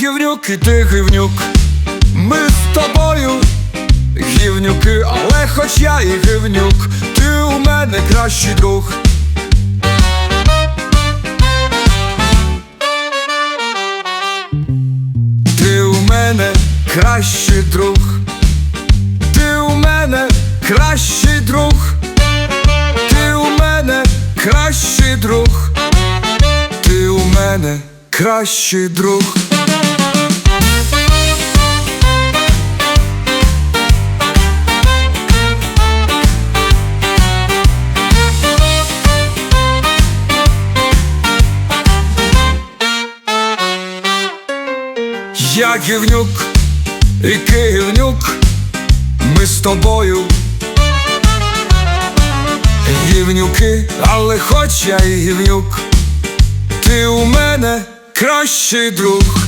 гівнюк і ти гівнюк. Ми з тобою гівнюки, але хоч я і гівнюк, ти у мене кращий друг. Ти у мене кращий друг. Ти у мене кращий друг. Ти у мене кращий друг. Ти у мене кращий друг. Я гівнюк і київнюк, ми з тобою гівнюки, але хоч я і гівнюк, ти у мене кращий друг.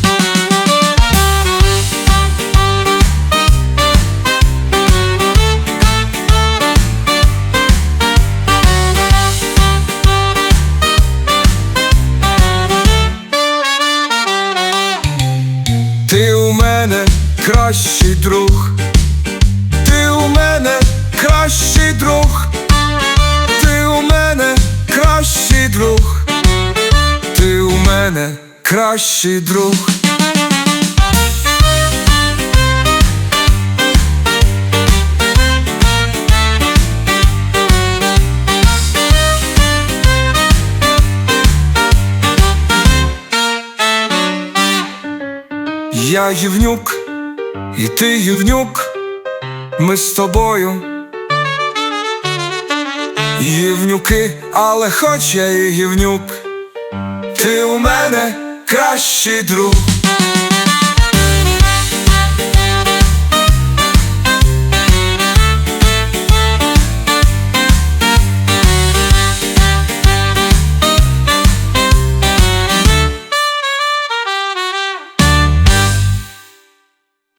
Мене кращий друг, ти у мене кращий друг, ти у мене кращий друг, ти у мене кращий друг. Я Євнюк, і ти Євнюк, ми з тобою. Євнюки, але хоч я і Євнюк, ти у мене кращий друг.